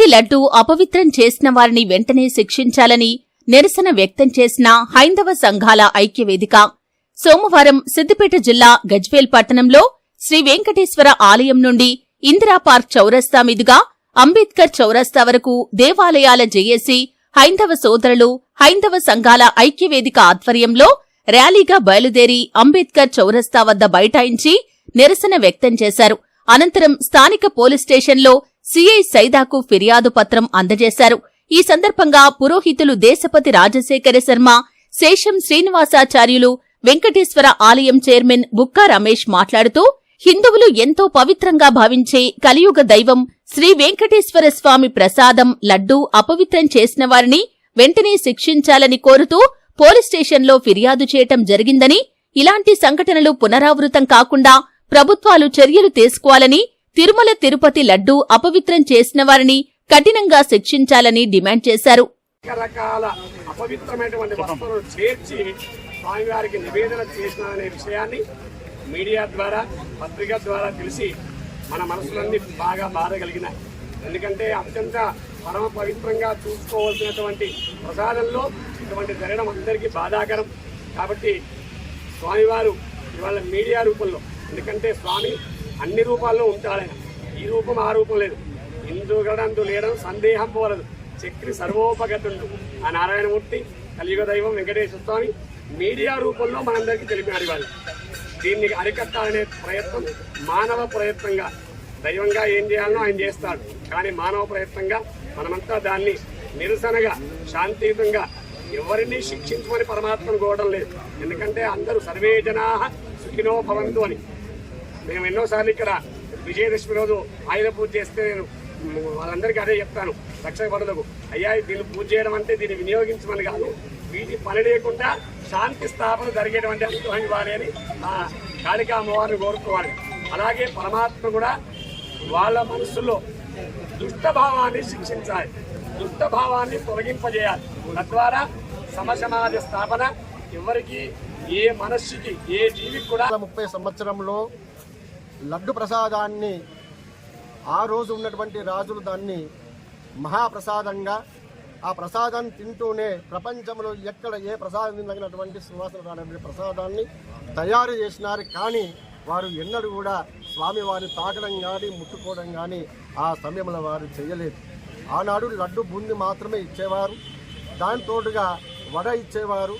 తిరుపతి లడ్డు అపవిత్రం చేసిన వారిని వెంటనే శిక్షించాలని నిరసన వ్యక్తం చేసిన హైందవ సంఘాల ఐక్యవేదిక. సోమవారం సిద్దిపేట జిల్లా గజ్వేల్ పట్టణంలో శ్రీ వెంకటేశ్వర ఆలయం నుండి ఇందిరాపార్క్ చౌరస్తా మీదుగా అంబేద్కర్ చౌరస్తా వరకు దేవాలయాల జేఏసీ హైందవ సోదరులు హైందవ సంఘాల ఐక్యవేదిక ఆధ్వర్యంలో ర్యాలీగా బయలుదేరి అంబేద్కర్ చౌరస్తా వద్ద బైఠాయించి నిరసన వ్యక్తం చేశారు. అనంతరం స్థానిక పోలీస్ స్టేషన్లో సీఐ సైదాకు ఫిర్యాదు పత్రం అందజేశారు. ఈ సందర్భంగా పురోహితులు దేశపతి రాజశేఖర శర్మ శేషం శ్రీనివాసాచార్యులు వెంకటేశ్వర ఆలయం చైర్మన్ బుక్కా రమేష్ మాట్లాడుతూ హిందువులు ఎంతో పవిత్రంగా భావించే కలియుగ దైవం శ్రీ వెంకటేశ్వర స్వామి ప్రసాదం లడ్డూ అపవిత్రం చేసిన వారిని వెంటనే శిక్షించాలని కోరుతూ పోలీస్ స్టేషన్లో ఫిర్యాదు చేయటం జరిగిందని ఇలాంటి సంఘటనలు పునరావృతం కాకుండా ప్రభుత్వాలు చర్యలు తీసుకోవాలని తిరుమల తిరుపతి లడ్డూ అపవిత్రం చేసిన వారిని కఠినంగా శిక్షించాలని డిమాండ్ చేశారు. రకరకాల అపవిత్రమైనటువంటి వస్తువులను చేర్చి స్వామివారికి నివేదన చేసిన అనే విషయాన్ని మీడియా ద్వారా పత్రిక ద్వారా తెలిసి మన మనసులన్నీ బాగా బాధ కలిగినాయి ఎందుకంటే అత్యంత పరమ పవిత్రంగా చూసుకోవాల్సినటువంటి ప్రసాదంలో ఇటువంటి జరగడం అందరికీ బాధాకరం. కాబట్టి స్వామివారు ఇవాళ మీడియా రూపంలో ఎందుకంటే స్వామి అన్ని రూపాల్లో ఉంటాడాయన ఈ రూపం ఆ రూపం లేదు. ఇందు గడందు లేడం సందేహం పోలదు. చక్రి సర్వోపగతుండు. ఆ నారాయణమూర్తి కలియుగ దైవం వెంకటేశ్వర స్వామి మీడియా రూపంలో మనందరికీ తెలిపినారు వాళ్ళు దీన్ని అరికట్టాలనే ప్రయత్నం మానవ ప్రయత్నంగా దైవంగా ఏం చేయాలనో ఆయన చేస్తాడు. కానీ మానవ ప్రయత్నంగా మనమంతా దాన్ని నిరసనగా శాంతియుతంగా ఎవరిని శిక్షించమని పరమాత్మను కోవడం లేదు. ఎందుకంటే అందరూ సర్వే జనా సుఖినో భవంతు అని. మేము ఎన్నోసార్లు ఇక్కడ విజయదశమి రోజు ఆయుధ పూజ చేస్తే నేను వాళ్ళందరికీ అదే చెప్తాను. రక్షక భటులకు అయ్యా దీన్ని పూజ చేయడం అంటే దీన్ని వినియోగించమని కాదు. వీటి పని లేకుండా శాంతి స్థాపన జరిగేటువంటి అనుగ్రహం ఇవ్వాలి అని కాళికా అమ్మవారిని కోరుకోవాలి. అలాగే పరమాత్మ కూడా వాళ్ళ మనసులో దుష్టభావాన్ని శిక్షించాలి. దుష్టభావాన్ని తొలగింపజేయాలి. తద్వారా సమసమాజ స్థాపన ఎవరికి ఏ మనస్సుకి ఏ జీవికి కూడా ముప్పై సంవత్సరంలో లడ్డు ప్రసాదాన్ని ఆ రోజు ఉన్నటువంటి రాజులు దాన్ని మహాప్రసాదంగా ఆ ప్రసాదం తింటూనే ప్రపంచంలో ఎక్కడ ఏ ప్రసాదం తినగినటువంటి సువాసన రానటువంటి ప్రసాదాన్ని తయారు చేసినారు. కానీ వారు ఎన్నడూ కూడా స్వామివారిని తాకడం కానీ ముట్టుకోవడం కానీ ఆ సమయంలో వారు చేయలేదు. ఆనాడు లడ్డు బూంది మాత్రమే ఇచ్చేవారు. దానితోడుగా వడ ఇచ్చేవారు.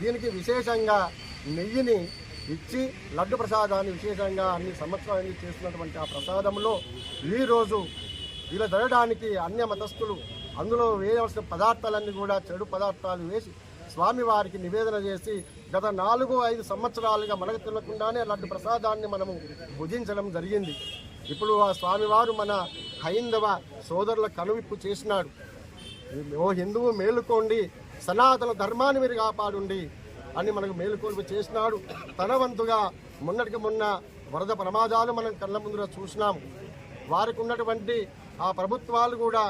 దీనికి విశేషంగా నెయ్యిని ఇచ్చి లడ్డు ప్రసాదాన్ని విశేషంగా అన్ని సంవత్సరాలు చేస్తున్నటువంటి ఆ ప్రసాదంలో ఈరోజు ఇలా జరగడానికి అన్య మతస్థులు అందులో వేయవలసిన పదార్థాలన్నీ కూడా చెడు పదార్థాలు వేసి స్వామివారికి నివేదన చేసి గత నాలుగు ఐదు సంవత్సరాలుగా మనకు తినకుండానే లడ్డు ప్రసాదాన్ని మనము భుజించడం జరిగింది. ఇప్పుడు ఆ స్వామివారు మన హైందవ సోదరుల కనువిప్పు చేసినాడు. ఓ హిందువు మేలుకోండి సనాతన ధర్మాన్ని మీరు కాపాడుండి అని మనకు మేలుకొల్పు చేసినాడు. తన వంతుగా మొన్నటికి మొన్న వరద ప్రమాదాలు మనం కళ్ళ ముందుగా చూసినాము వారికి ఉన్నటువంటి ఆ ప్రభుత్వాలు కూడా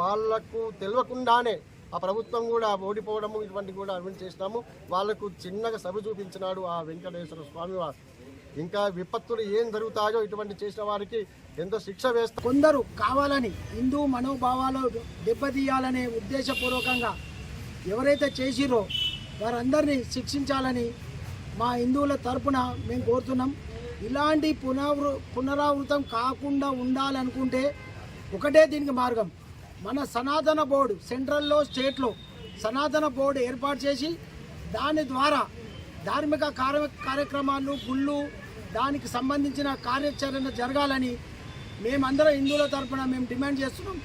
వాళ్ళకు తెలియకుండానే ఆ ప్రభుత్వం కూడా ఓడిపోవడము ఇటువంటి కూడా అవి చేసినాము. వాళ్ళకు చిన్నగా సభ చూపించినాడు ఆ వెంకటేశ్వర స్వామి వారు. ఇంకా విపత్తులు ఏం జరుగుతాయో ఇటువంటి చేసిన వారికి ఎంతో శిక్ష వేస్తారు కొందరు కావాలని హిందూ మనోభావాలు దెబ్బతీయాలనే ఉద్దేశపూర్వకంగా ఎవరైతే చేసిరో వారందరినీ శిక్షించాలని మా హిందువుల తరపున మేము కోరుతున్నాం. ఇలాంటి పునరావృ పునరావృతం కాకుండా ఉండాలనుకుంటే ఒకటే దీనికి మార్గం. మన సనాతన బోర్డు సెంట్రల్లో స్టేట్లో సనాతన బోర్డు ఏర్పాటు చేసి దాని ద్వారా ధార్మిక కార్య కార్యక్రమాలు గుళ్ళు దానికి సంబంధించిన కార్యాచరణ జరగాలని మేమందరం హిందువుల తరపున మేము డిమాండ్ చేస్తున్నాం.